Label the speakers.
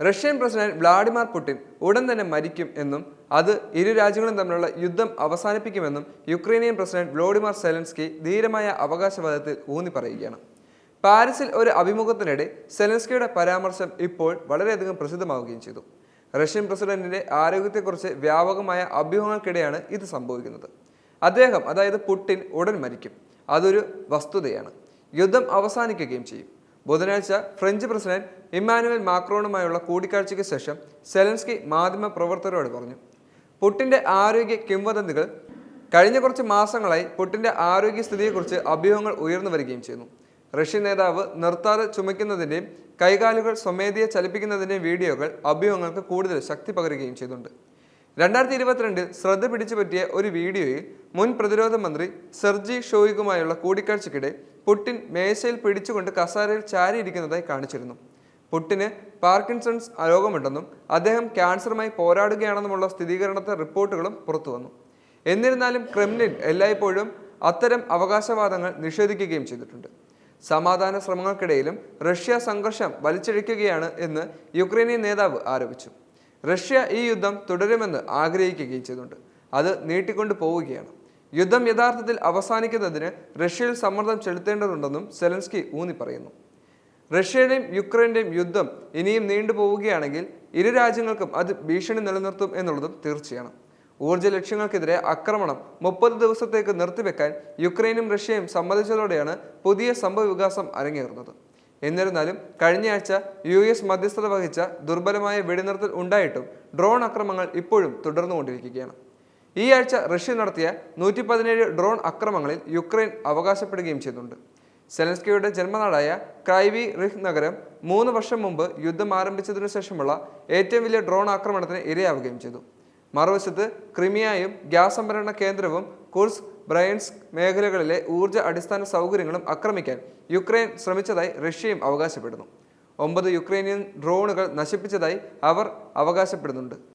Speaker 1: Russian president Vladimir Putin ഉടൻ തന്നെ മരിക്കും എന്നും അത് ഇരു രാജ്യങ്ങളും തമ്മിലുള്ള യുദ്ധം അവസാനിപ്പിക്കുമെന്നും യുക്രൈനിയൻ പ്രസിഡന്റ് വ്ളോഡിമിർ സെലൻസ്കി ധീരമായ അവകാശവാദത്തിൽ ഊന്നി പറയുകയാണ്. പാരീസിൽ ഒരു അഭിമുഖത്തിനിടെ സെലൻസ്കിയുടെ പരാമർശം ഇപ്പോൾ വളരെയധികം പ്രസിദ്ധമാവുകയും ചെയ്തു. റഷ്യൻ പ്രസിഡന്റിന്റെ ആരോഗ്യത്തെക്കുറിച്ച് വ്യാപകമായ അഭ്യൂഹങ്ങൾക്കിടെയാണ് ഇത് സംഭവിക്കുന്നത്. അദ്ദേഹം അതായത് പുടിൻ ഉടൻ മരിക്കും. അതൊരു വസ്തുതയാണ്. യുദ്ധം അവസാനിക്കുകയും ചെയ്യും. ബുധനാഴ്ച ഫ്രഞ്ച് പ്രസിഡന്റ് ഇമ്മാനുവൽ മാക്രോണുമായുള്ള കൂടിക്കാഴ്ചയ്ക്ക് ശേഷം സെലൻസ്കി മാധ്യമ പ്രവർത്തകരോട് പറഞ്ഞു പുട്ടിന്റെ ആരോഗ്യ കിംവദന്തികൾ കഴിഞ്ഞ കുറച്ച് മാസങ്ങളായി പുട്ടിന്റെ ആരോഗ്യസ്ഥിതിയെക്കുറിച്ച് അഭ്യൂഹങ്ങൾ ഉയർന്നു വരികയും ചെയ്യുന്നു. റഷ്യൻ നേതാവ് നിർത്താതെ ചുമയ്ക്കുന്നതിന്റെയും കൈകാലുകൾ സ്വമേധയെ ചലിപ്പിക്കുന്നതിന്റെയും വീഡിയോകൾ അഭ്യൂഹങ്ങൾക്ക് കൂടുതൽ ശക്തി പകരുകയും ചെയ്യുന്നുണ്ട് രണ്ടായിരത്തി ഇരുപത്തിരണ്ടിൽ ശ്രദ്ധ പിടിച്ചു പറ്റിയ ഒരു വീഡിയോയിൽ മുൻ പ്രതിരോധ മന്ത്രി സെർജി ഷോയിഗുമായുള്ള കൂടിക്കാഴ്ചയ്ക്കിടെ പുട്ടിൻ മേശയിൽ പിടിച്ചുകൊണ്ട് കസാരയിൽ ചാരിയിരിക്കുന്നതായി കാണിച്ചിരുന്നു. പുട്ടിന് പാർക്കിൻസൺസ് രോഗമുണ്ടെന്നും അദ്ദേഹം ക്യാൻസറുമായി പോരാടുകയാണെന്നുമുള്ള സ്ഥിരീകരണത്തെ റിപ്പോർട്ടുകളും പുറത്തുവന്നു. എന്നിരുന്നാലും ക്രെംലിൻ എല്ലായ്പ്പോഴും അത്തരം അവകാശവാദങ്ങൾ നിഷേധിക്കുകയും ചെയ്തിട്ടുണ്ട്. സമാധാന ശ്രമങ്ങൾക്കിടയിലും റഷ്യ സംഘർഷം വലിച്ചിഴയ്ക്കുകയാണ് എന്ന് യുക്രൈനിയൻ നേതാവ് ആരോപിച്ചു. റഷ്യ ഈ യുദ്ധം തുടരുമെന്ന് ആഗ്രഹിക്കുകയും ചെയ്യുന്നുണ്ട് അത് നീട്ടിക്കൊണ്ടു പോവുകയാണ്. യുദ്ധം യഥാർത്ഥത്തിൽ അവസാനിക്കുന്നതിന് റഷ്യയിൽ സമ്മർദ്ദം ചെലുത്തേണ്ടതുണ്ടെന്നും സെലൻസ്കി ഊന്നി പറയുന്നു. റഷ്യയുടെയും യുക്രൈന്റെയും യുദ്ധം ഇനിയും നീണ്ടുപോവുകയാണെങ്കിൽ ഇരു രാജ്യങ്ങൾക്കും അത് ഭീഷണി നിലനിർത്തും എന്നുള്ളതും തീർച്ചയാണ്. ഊർജ ലക്ഷ്യങ്ങൾക്കെതിരെ ആക്രമണം മുപ്പത് ദിവസത്തേക്ക് നിർത്തിവെക്കാൻ യുക്രൈനും റഷ്യയും സമ്മതിച്ചതോടെയാണ് പുതിയ സംഭവവികാസം അരങ്ങേറുന്നത്. എന്നിരുന്നാലും കഴിഞ്ഞയാഴ്ച യു എസ് മധ്യസ്ഥത വഹിച്ച ദുർബലമായ വെടിനിർത്തൽ ഉണ്ടായിട്ടും ഡ്രോൺ ആക്രമണങ്ങൾ ഇപ്പോഴും തുടർന്നുകൊണ്ടിരിക്കുകയാണ്. ഈ ആഴ്ച റഷ്യ നടത്തിയ നൂറ്റി പതിനേഴ് ഡ്രോൺ ആക്രമണങ്ങളിൽ യുക്രൈൻ അവകാശപ്പെടുകയും ചെയ്യുന്നുണ്ട്. സെലൻസ്കിയുടെ ജന്മനാടായ ക്രൈവി റിഹ് നഗരം മൂന്ന് വർഷം മുമ്പ് യുദ്ധം ആരംഭിച്ചതിനു ശേഷമുള്ള ഏറ്റവും വലിയ ഡ്രോൺ ആക്രമണത്തിന് ഇരയാവുകയും ചെയ്തു. മറുവശത്ത് ക്രിമിയയും ഗ്യാസ് സംഭരണ കേന്ദ്രവും കുർസ് ബ്രയൻസ് മേഖലകളിലെ ഊർജ അടിസ്ഥാന സൗകര്യങ്ങളും ആക്രമിക്കാൻ യുക്രൈൻ ശ്രമിച്ചതായി റഷ്യയും അവകാശപ്പെടുന്നു. ഒമ്പത് യുക്രൈനിയൻ ഡ്രോണുകൾ നശിപ്പിച്ചതായി അവർ അവകാശപ്പെടുന്നുണ്ട്.